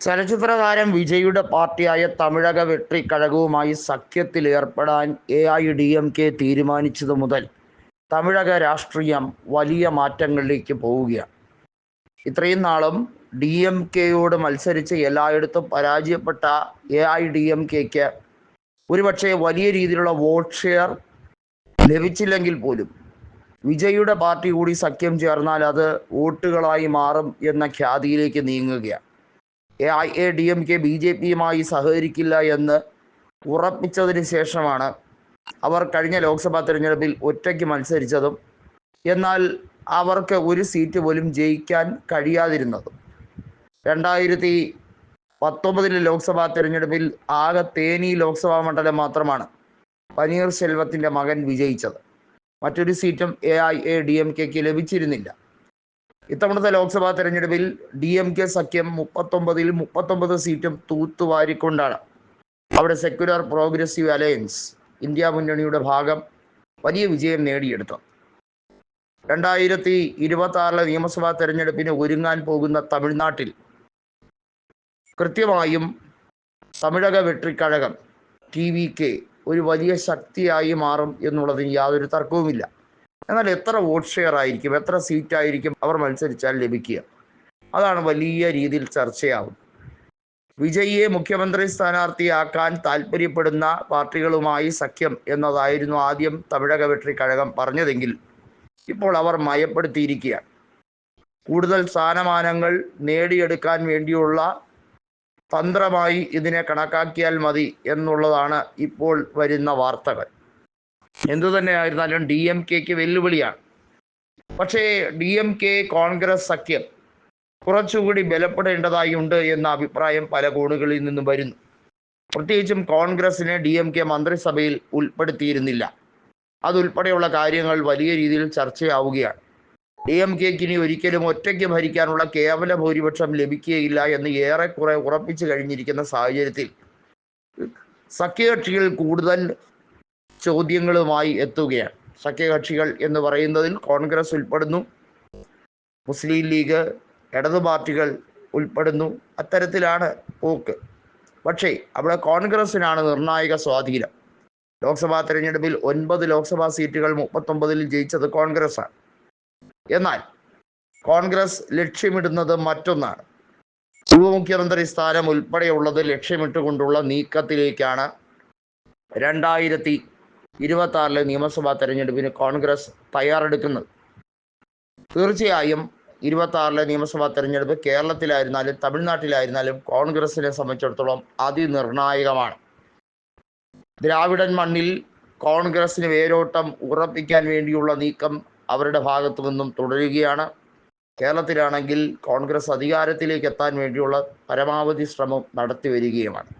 ചലച്ചിത്ര താരം വിജയുടെ പാർട്ടിയായ തമിഴക വെട്രിക്കഴകവുമായി സഖ്യത്തിൽ ഏർപ്പെടാൻ A I D M K തീരുമാനിച്ചതു മുതൽ തമിഴക രാഷ്ട്രീയം വലിയ മാറ്റങ്ങളിലേക്ക് പോവുകയാണ്. ഇത്രയും നാളും ഡി എം കെയോട് മത്സരിച്ച് എല്ലായിടത്തും പരാജയപ്പെട്ട എ ഐ ഡി എം കെക്ക് ഒരുപക്ഷെ വലിയ രീതിയിലുള്ള വോട്ട് ഷെയർ ലഭിച്ചില്ലെങ്കിൽ പോലും വിജയുടെ പാർട്ടി കൂടി സഖ്യം ചേർന്നാൽ അത് വോട്ടുകളായി മാറും എന്ന ഖ്യാതിയിലേക്ക് നീങ്ങുകയാണ്. A I A D M K B J പിയുമായി സഹകരിക്കില്ല എന്ന് ഉറപ്പിച്ചതിന് ശേഷമാണ് അവർ കഴിഞ്ഞ ലോക്സഭാ തെരഞ്ഞെടുപ്പിൽ ഒറ്റയ്ക്ക് മത്സരിച്ചതും എന്നാൽ അവർക്ക് ഒരു സീറ്റ് പോലും ജയിക്കാൻ കഴിയാതിരുന്നതും. രണ്ടായിരത്തി പത്തൊമ്പതിലെ ലോക്സഭാ തെരഞ്ഞെടുപ്പിൽ ആകെ തേനി ലോക്സഭാ മണ്ഡലം മാത്രമാണ് പനീർ സെൽവത്തിന്റെ മകൻ വിജയിച്ചത്. മറ്റൊരു സീറ്റും A I A D M കെക്ക് ലഭിച്ചിരുന്നില്ല. ഇത്തവണത്തെ ലോക്സഭാ തെരഞ്ഞെടുപ്പിൽ ഡി എം കെ സഖ്യം മുപ്പത്തൊമ്പതിൽ മുപ്പത്തൊമ്പത് സീറ്റും തൂത്തുവാരിക്കൊണ്ടാണ്. അവിടെ സെക്യുലർ പ്രോഗ്രസീവ് അലയൻസ് ഇന്ത്യ മുന്നണിയുടെ ഭാഗം വലിയ വിജയം നേടിയെടുത്തു രണ്ടായിരത്തി ഇരുപത്തി ആറിലെ നിയമസഭാ തെരഞ്ഞെടുപ്പിന് ഒരുങ്ങാൻ പോകുന്ന തമിഴ്നാട്ടിൽ കൃത്യമായും Tamilaga Vettri Kazhagam T V K ഒരു വലിയ ശക്തിയായി മാറും എന്നുള്ളതിന് യാതൊരു തർക്കവുമില്ല. എന്നാൽ എത്ര വോട്ട് ഷെയർ ആയിരിക്കും എത്ര സീറ്റ് ആയിരിക്കും അവർ മത്സരിച്ചാൽ ലഭിക്കുക? അതാണ് വലിയ രീതിയിൽ ചർച്ചയാവുന്നത്. വിജയിയെ മുഖ്യമന്ത്രി സ്ഥാനാർത്ഥിയാക്കാൻ താല്പര്യപ്പെടുന്ന പാർട്ടികളുമായി സഖ്യം എന്നതായിരുന്നു ആദ്യം തമിഴക വെട്രി കഴകം പറഞ്ഞതെങ്കിൽ ഇപ്പോൾ അവർ മയപ്പെടുത്തിയിരിക്കുകയാണ്. കൂടുതൽ സ്ഥാനമാനങ്ങൾ നേടിയെടുക്കാൻ വേണ്ടിയുള്ള തന്ത്രമായി ഇതിനെ കണക്കാക്കിയാൽ മതി എന്നുള്ളതാണ് ഇപ്പോൾ വരുന്ന വാർത്തകൾ. എന്തു തന്നെയായിരുന്നാലും ഡി എം കെക്ക് വെല്ലുവിളിയാണ്. പക്ഷേ ഡി എം കെ കോൺഗ്രസ് സഖ്യം കുറച്ചുകൂടി ബലപ്പെടേണ്ടതായി ഉണ്ട് എന്ന അഭിപ്രായം പല കോണുകളിൽ നിന്നും വരുന്നു. പ്രത്യേകിച്ചും കോൺഗ്രസിനെ ഡി എം കെ മന്ത്രിസഭയിൽ ഉൾപ്പെടുത്തിയിരുന്നില്ല. അതുൾപ്പെടെയുള്ള കാര്യങ്ങൾ വലിയ രീതിയിൽ ചർച്ചയാവുകയാണ്. ഡി എം കെക്ക് ഇനി ഒരിക്കലും ഒറ്റയ്ക്ക് ഭരിക്കാനുള്ള കേവല ഭൂരിപക്ഷം ലഭിക്കുകയില്ല എന്ന് ഏറെക്കുറെ ഉറപ്പിച്ചു കഴിഞ്ഞിരിക്കുന്ന സാഹചര്യത്തിൽ സഖ്യകക്ഷികൾ കൂടുതൽ ചോദ്യങ്ങളുമായി എത്തുകയാണ്. സഖ്യകക്ഷികൾ എന്ന് പറയുന്നതിൽ കോൺഗ്രസ് ഉൾപ്പെടുന്നു. മുസ്ലിം ലീഗ് ഇടതു പാർട്ടികൾ ഉൾപ്പെടുന്നു. അത്തരത്തിലാണ് പോക്ക്. പക്ഷേ അവിടെ കോൺഗ്രസിനാണ് നിർണായക സ്വാധീനം. ലോക്സഭാ തെരഞ്ഞെടുപ്പിൽ ഒൻപത് ലോക്സഭാ സീറ്റുകൾ മുപ്പത്തൊമ്പതിൽ ജയിച്ചത് കോൺഗ്രസ്സാണ്. എന്നാൽ കോൺഗ്രസ് ലക്ഷ്യമിടുന്നത് മറ്റൊന്നാണ്. ഉപമുഖ്യമന്ത്രി സ്ഥാനം ഉൾപ്പെടെയുള്ളത് ലക്ഷ്യമിട്ടുകൊണ്ടുള്ള നീക്കത്തിലേക്കാണ്. രണ്ടായിരത്തി ഇരുപത്തി നിയമസഭാ തെരഞ്ഞെടുപ്പിന് കോൺഗ്രസ് തയ്യാറെടുക്കുന്നത്. തീർച്ചയായും ഇരുപത്തി ആറിലെ നിയമസഭാ തെരഞ്ഞെടുപ്പ് കേരളത്തിലായിരുന്നാലും തമിഴ്നാട്ടിലായിരുന്നാലും കോൺഗ്രസിനെ സംബന്ധിച്ചിടത്തോളം അതിനിർണായകമാണ്. ദ്രാവിഡൻ മണ്ണിൽ കോൺഗ്രസിന് വേരോട്ടം ഉറപ്പിക്കാൻ വേണ്ടിയുള്ള നീക്കം അവരുടെ ഭാഗത്തു നിന്നും തുടരുകയാണ്. കേരളത്തിലാണെങ്കിൽ കോൺഗ്രസ് അധികാരത്തിലേക്ക് എത്താൻ വേണ്ടിയുള്ള പരമാവധി ശ്രമം നടത്തി വരികയുമാണ്